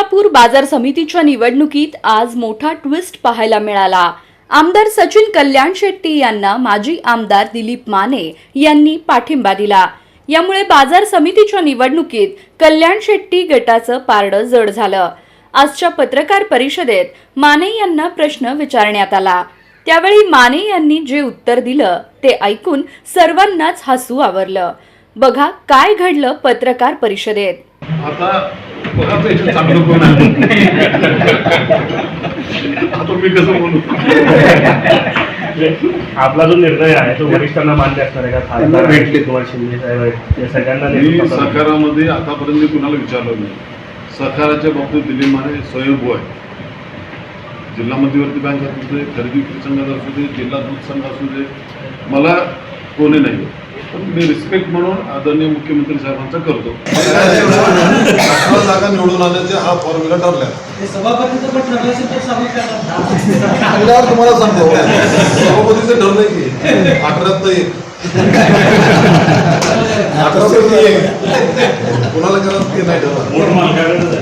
सोलापूर बाजार समितीच्या निवडणुकीत आज मोठा ट्विस्ट पाहायला मिळाला. आमदार सचिन कल्याण शेट्टी यांना माजी आमदार दिलीप माने यांनी पाठिंबा दिला. यामुळे बाजार समितीच्या निवडणुकीत कल्याण शेट्टी गटाचं पारडं जड झालं. आजच्या पत्रकार परिषदेत माने यांना प्रश्न विचारण्यात आला. त्यावेळी माने यांनी जे उत्तर दिलं ते ऐकून सर्वांनाच हसू आवरलं. बघा काय घडलं पत्रकार परिषदेत. आता बघाच याच्यात चांगलं कोण आहे आता मी कसं बोलू आपला जो निर्णय आहे तो वरिष्ठांना मान्य असणार आहे का? खासदार भेटले. कुमार शिंदे साहेब आहेत या सगळ्यांना मी. सहकारामध्ये आतापर्यंत मी कुणाला विचारलं नाही. सहकाराच्या बाबतीत दिलीप माने स्वयंभू आहे जिल्हा मध्यवर्ती बँक असू दे खरेदी विक्री संघात असू दे जिल्हा दूध संघ असू दे मला कोणी नाही. पण मी रिस्पेक्ट म्हणून आदरणीय मुख्यमंत्री साहेबांचा करतो. जागा निवडून आल्याचे हा फॉर्म्युला ठरला. ते सभापतीचं पण ठरलं असेल तर सभा करणार आमदार तुम्हाला सांगतो. सभापतीचं ठरलंय की. अठरात एक. अठरा पैकी एक. कुणाला करत ते नाही ठरलं.